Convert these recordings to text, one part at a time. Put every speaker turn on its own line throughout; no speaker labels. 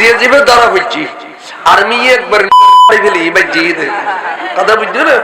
আজিয়ে যাবে ধরা হচ্ছি আর্মি একবার ফেলি এবার জিয়ে দে। কথা বুঝছ না?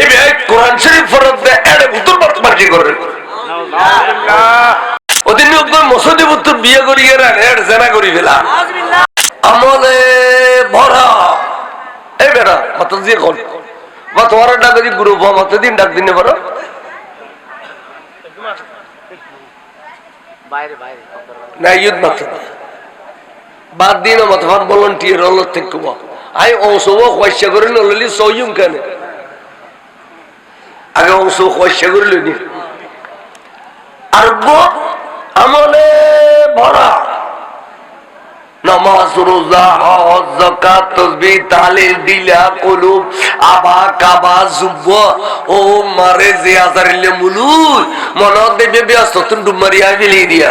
এই ভাই কোরআন শরীফ ফরত দে এড়ে ভুতুর বাত মার্জি করে ওদিন মসজিদে ভুতুর বিয়ে করিয়ে রান এড় জেনা করি ফেলা। আমলে ভরা। এই বেড়া মাত্র দিয়ে কল বা তোমার ডাক দি গুরু বা মাত্র দিন ডাক দিনে পারো না ইউদ মাত্র বাদ দিন মত ভাব ভলান্টিয়ার হল থেকে আই অংশব পয়সা করে নলি সইম কেন? আগে অংশ পয়সা করে লইনি আর আমলে ভরা। নামাজ, রোজা, হজ, যাকাত, তাসবিহ তাহলিল দিলা, কুলুব, আবা, কাবা জুব ও মারে যে আজারিলে মুলু মন দেবে ব্যস্ত তুন ডুমারিয়া বিলি দিয়া।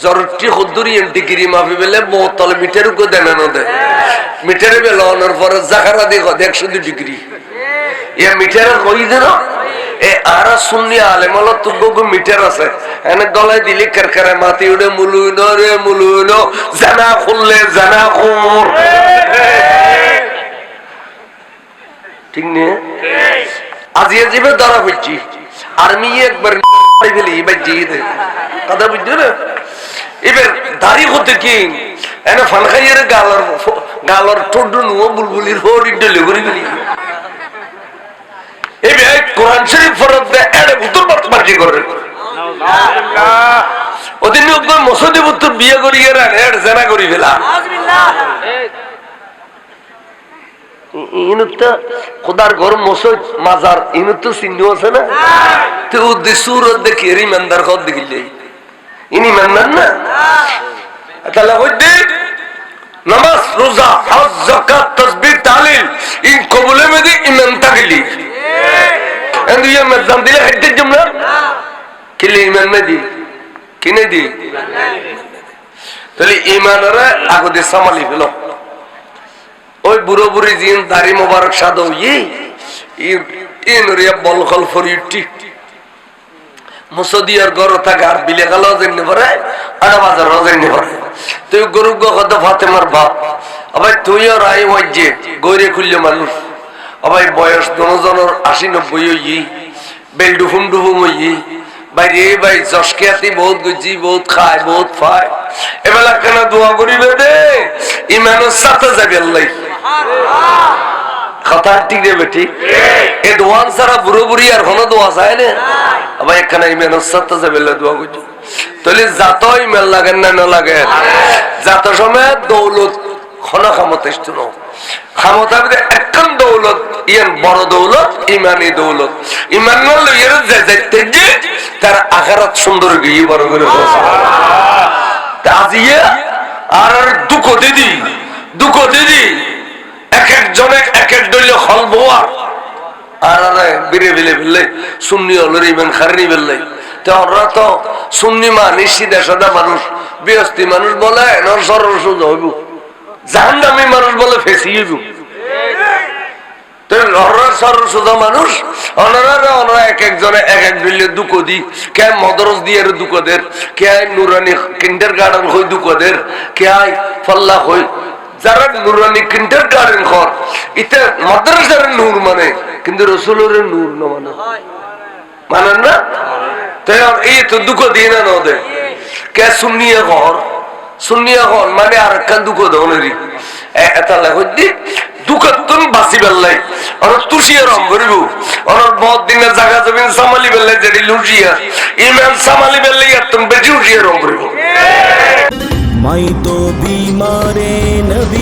জরুরি খুদ্দুরি ডিগ্রি মাফি বেলে বহুতলে মিটার কো দেন নদে মিটারে বেলে অনার পরে জাকারা দেখো একশো দুই ডিগ্রি। এ মিটারে কই দেন এ আছে। এনে গলায় দিলি মাতি উড়ে মুলুইন রে জানা খুললে জানা খুর। আজিয়ে যাবে ধরা হচ্ছি আর্মি একবার ফেলি জিয়ে কথা বুঝছ না? এবার দাড়ি হতে কি? এনে ফান খাইয়ের গালর গালর ঠোঁট নুয়ো বুলবুলির হোট ইন্টালে করে ফেলি। এবার কোরআন শরীফ ফরত দে এড়ে ভুতুর বাত মার্জি করে। ওদিন মসজিদে ভুতুর বিয়ে করিয়ে রান এড় জেনা করি ফেলা। ইনুত্তা খোদার ঘর মসজিদ মাজার চিহ্ন আছে না? তো উদ্দেশ্যুর দেখি এর ইমানদার ঘর দেখিলে। ইনি ইমানদার না? তাহলে হইতে নামাজ রোজা হজ যাকাত তাসবিহ তাহলিল ইন কবুলে মেদি ইমান তাগলি এন্ড ইয়া মেজাম দিলে হেডে কিলে ইমান মেদি কিনে দি? তাহলে ইমানরা আগতে সামালি ফেলো। ওই বুড়ো বুড়ি জিন দাড়ি মোবারক সাদো ইনরিয়া বল খল ফরিটি মুসদিয়ার গরু থাকে আর বিলে গেল যেন পরে আনা বাজার যেন পরে তুই গরু গদ ফাতেমার বাপ। আবার তুই আর আই ওয়াজ্জে গইরে খুললে মানুষ। আবার বয়স দনজনের আশি নব্বই হই বেল ডুফুম ডুফুম হই বাইরে ভাই জসকিয়াতি বহুত গুজি বহুত খায় বহুত ফায়। এবেলা কেন দোয়া করিবে দে ইমানের সাথে যাবে আল্লাহ। কথা ঠিক দেবে ঠিক এ দোয়ান সারা বুড়ো বুড়ি আর কোনো দোয়া চায় না। আবার এখানে ইমানের সাথে যাবে দোয়া করছ। তাহলে যাত ইমেল লাগেন না না লাগে। যাত সময় দৌলত ক্ষণ ক্ষমতা ইষ্ট ক্ষমতা একদম দৌলত, ইয়ান বড় দৌলত, ইমানি দৌলত। ইমান লইয়ের যে যাইতে যে, তার আখারাত সুন্দর গিয়ে বড় করে আজিয়ে আর দুঃখ দিদি দুঃখ দিদি, এক একজনে এক এক দলীয় হল বোয়ার আর বিরে বিলে ফেললে সুন্নি হলের ইমান খারি ফেললে তো ওরা তো সুন্নি মানুষ সিধা সাদা মানুষ বৃহস্পতি মানুষ বলে সরল সোজা হইব। জাহান্নামী মানুষ বলে ফেসি হইব। মানুষ অনারা অনারা এক একজনে এক এক দিলে দুঃখ দি, কে মদরস দিয়ে দুঃখ দের, কে নুরানি কিন্ডার গার্ডেন হই দুঃখ দের, কে ফল্লা হই যারা নুরানি কিন্ডার গার্ডেন ঘর ইতে মাদ্রাসার নূর মানে কিন্তু রসুলের নূর না মানে। মানেন না? তাই এই তো দুঃখ দিয়ে না নদে কে সুন্নিয়া ঘর? শুনিয়া ঘর মানে আর একটা দুঃখ ধনেরই এটা লেখক দিনে জাগা জমিন ইমান
মাই তো বিমারে নবি